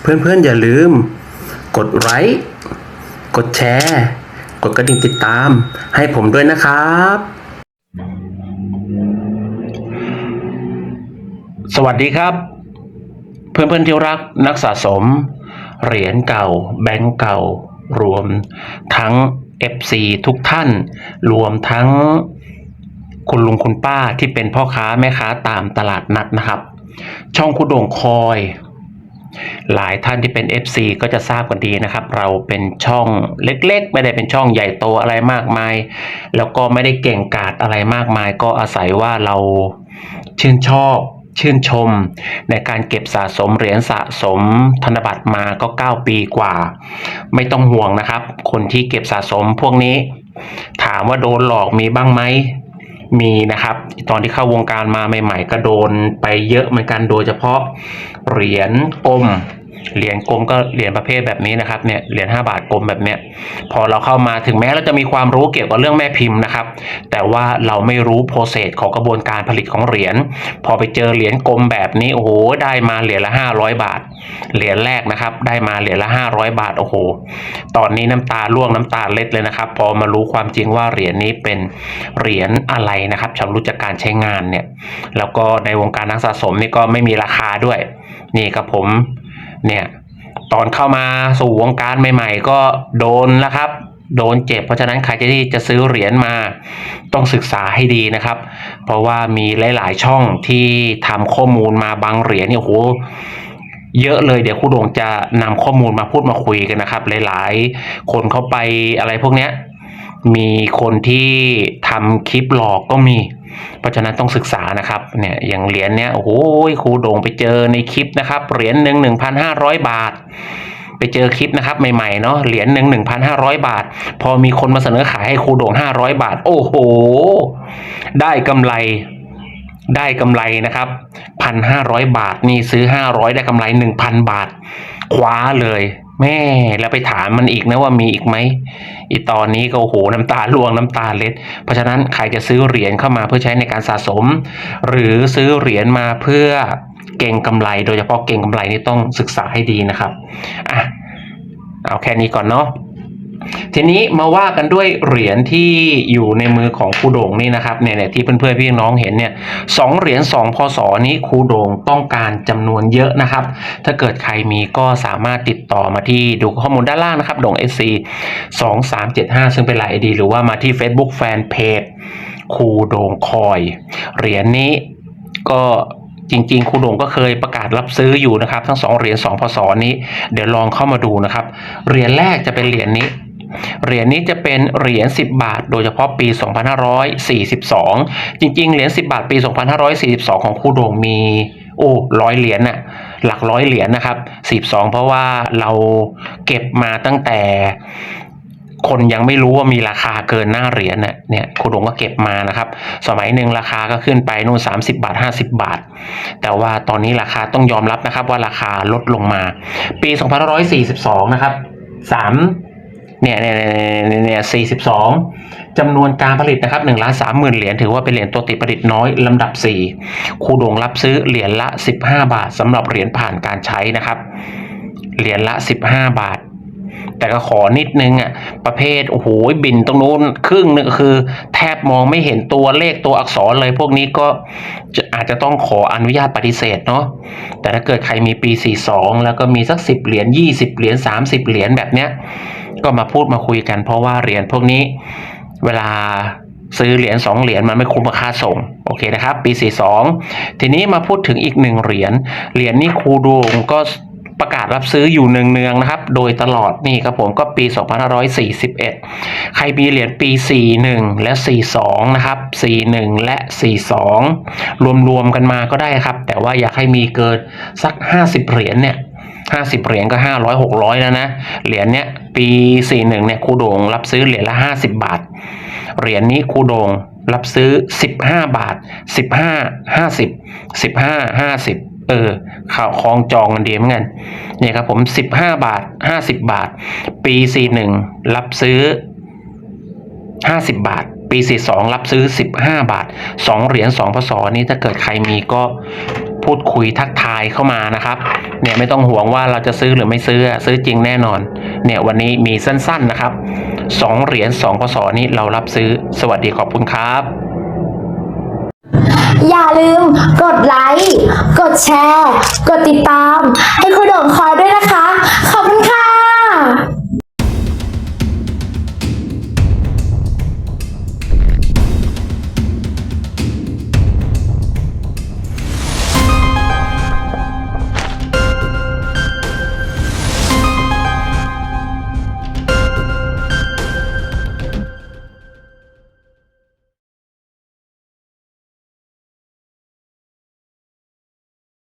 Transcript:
เพื่อนๆอย่าลืม กดไลค์กดแชร์ กดกระดิ่งติดตาม ให้ผมด้วยนะครับ สวัสดีครับ เพื่อนๆที่รักนักสะสม เหรียญเก่า แบงก์เก่า รวมทั้ง FC ทุกท่าน รวมทั้งคุณลุงคุณป้าที่เป็นพ่อค้าแม่ค้าตามตลาดนัดนะครับ ช่องคุณโด่งคอย หลายท่านที่เป็น FC ก็จะทราบกันดีนะครับ เราเป็นช่องเล็กๆ ไม่ได้เป็นช่องใหญ่โตอะไรมากมาย แล้วก็ไม่ได้เก่งกาจอะไรมากมาย ก็อาศัยว่าเราชื่นชอบชื่นชม ในการเก็บสะสมเหรียญสะสมธนบัตรมาก็ 9 ปีกว่า ไม่ต้องห่วงนะครับ คนที่เก็บสะสมพวกนี้ ถามว่าโดนหลอกมีบ้างไหม มีนะครับ ตอนที่เข้าวงการมาใหม่ ๆ ก็โดนไปเยอะเหมือนกันโดยเฉพาะเหรียญกลม เหรียญกลมก็เหรียญประเภทแบบนี้นะครับเนี่ยเหรียญ5บาทกลมแบบเนี้ยพอเราเข้ามาถึงแม้เราจะมีความรู้เกี่ยวกับเรื่องแม่พิมพ์นะครับ แต่ว่าเราไม่รู้โปรเซสของกระบวนการผลิตของเหรียญพอไปเจอเหรียญกลมแบบนี้โอ้โหได้มาเหรียญละ 500 บาท เหรียญแรกนะครับได้มาเหรียญละ 500 บาทโอ้โหตอนนี้น้ำตาล่วงน้ำตาเล็ดเลยนะครับ พอมารู้ความจริงว่าเหรียญนี้เป็นเหรียญอะไรนะครับชำรุดจากการใช้งานเนี่ยแล้วก็ในวงการนักสะสมนี่ก็ไม่มีราคาด้วย นี่ครับผม เนี่ยตอนเข้ามาสู่วงการใหม่ ๆ ก็โดนแล้วครับ โดนเจ็บ เพราะฉะนั้นใครที่จะซื้อเหรียญมาต้องศึกษาให้ดีนะครับ เพราะว่ามีหลาย ๆ ช่องที่ทำข้อมูลมาบางเหรียญเนี่ยโหเยอะเลยเดี๋ยวครูโด่งจะนำข้อมูลมาพูดมาคุยกันนะครับ หลาย ๆ คนเข้าไปอะไรพวกเนี้ยมีคนที่ทำคลิปหลอกก็มี เพราะฉะนั้นต้องศึกษานะครับเนี่ยอย่างเหรียญเนี้ยโอ้โหครูโด่งไปเจอในคลิปนะครับเหรียญหนึ่งหนึ่งพันห้าร้อยบาท ไปเจอคลิปนะครับใหม่ๆเนาะเหรียญหนึ่งหนึ่งพันห้าร้อยบาท พอมีคนมาเสนอขายให้ครูโด่งห้าร้อยบาท โอ้โห ได้กำไรได้กำไรนะครับพันห้าร้อยบาทนี่ซื้อห้าร้อยได้กำไรหนึ่งพันบาท คว้าเลย แม่แล้วไปถามมันอีกนะว่ามีอีกไหมอีตอนนี้ก็โหน้ำตาล่วงน้ำตาเล็ด เพราะฉะนั้นใครจะซื้อเหรียญเข้ามาเพื่อใช้ในการสะสม หรือซื้อเหรียญมาเพื่อเก่งกำไร โดยเฉพาะเก่งกำไรนี่ต้องศึกษาให้ดีนะครับอะเอาแค่นี้ก่อนเนาะ ทีนี้มาว่ากันด้วยเหรียญที่อยู่ในมือของครูโด่งนี่นะครับเนี่ยเนี่ยที่เพื่อนๆพี่น้องเห็นเนี่ยสองเหรียญสองพศนี้ครูโด่งต้องการจำนวนเยอะนะครับ ถ้าเกิดใครมีก็สามารถติดต่อมาที่ดูข้อมูลด้านล่างนะครับโด่ง SC 2 3 7 5 ซึ่งเป็นไลน์ ID หรือว่ามาที่ Facebook Fanpage ครูโด่งคอย เหรียญนี้ก็จริงๆครูโด่งก็เคยประกาศรับซื้ออยู่นะครับ ทั้งสองเหรียญสองพศนี้ เดี๋ยวลองเข้ามาดูนะครับ เหรียญแรกจะเป็นเหรียญนี้ เหรียญนี้จะเป็นเหรียญ 10 บาท โดยเฉพาะปี 2542 จริงๆ เหรียญ 10 บาทปี 2542 ของครูโด่งมี โอ้ร้อยเหรียญน่ะหลักร้อยเหรียญนะครับ42 เพราะว่าเราเก็บมาตั้งแต่คนยังไม่รู้ว่ามีราคาเกินหน้าเหรียญน่ะเนี่ยครูโดงก็เก็บมานะครับ สมัยหนึ่งราคาก็ขึ้นไปนู่น30 บาท 50 บาท แต่ว่าตอนนี้ราคาต้องยอมรับนะครับว่าราคาลดลงมา ปี 2542 นะครับ3 เนี่ยเนี่ยเนี่ยเนี่ย42จำนวนการผลิตนะครับ1ล้าน3หมื่นเหรียญถือว่าเป็นเหรียญตัวติดประดิษฐ์น้อยลำดับ4ครูโดงรับซื้อเหรียญละ15บห้าบาทสำหรับเหรียญผ่านการใช้นะครับ เหรียญละ15บาทแต่ก็ขอนิดนึงอะประเภทโอ้โหบินตรงนู้นครึ่งนึงคือ แทบมองไม่เห็นตัวเลขตัวอักษรเลยพวกนี้ก็จะอาจจะต้องขออนุญาตปฏิเสธเนาะแต่ถ้าเกิดใครมีปี 42 แล้วก็มีสัก 10 เหรียญ20 เหรียญ30 เหรียญแบบเนี้ย ก็มาพูดมาคุยกัน เพราะว่าเหรียญพวกนี้เวลาซื้อเหรียญ2เหรียญมันไม่คุ้มกับค่าส่งโอเคนะครับ ปี 42 ทีนี้มาพูดถึงอีกหนึ่งเหรียญเหรียญนี้ครูดวงก็ประกาศรับซื้ออยู่เนืองๆนะครับ โดยตลอดนี่ครับผมก็ปี 2541 ใครมีเหรียญปี 41 และ 42 นะครับ 41 และ 42 รวมๆกันมาก็ได้ครับ แต่ว่าอยากให้มีเกินสัก 50 เหรียญเนี่ย 50 เหรียญก็ 500 600 แล้วนะ เหรียญเนี้ยปี 41 เนี่ยครูโด่งรับซื้อเหรียญละ 50 บาท เหรียญนี้ครูโด่งรับซื้อ 15 บาท 15 50 15 50 เออข่าวคลองจองกันดีเหมือนกันเนี่ยครับผม 15 บาท 50 บาท ปี 41 รับซื้อ 50 บาทปี 42 รับซื้อ 15 บาท 2 เหรียญ2พศนี้ถ้าเกิดใครมีก็ พูดคุยทักทายเข้ามานะครับ เนี่ยไม่ต้องห่วงว่าเราจะซื้อหรือไม่ซื้อซื้อจริงแน่นอน เนี่ยวันนี้มีสั้นๆนะครับสองเหรียญสองพศนี้เรารับซื้อสวัสดีขอบคุณครับอย่าลืมกดไลค์ กดแชร์ กดติดตาม ให้คุณโด่งคอยด้วยนะคะขอบคุณ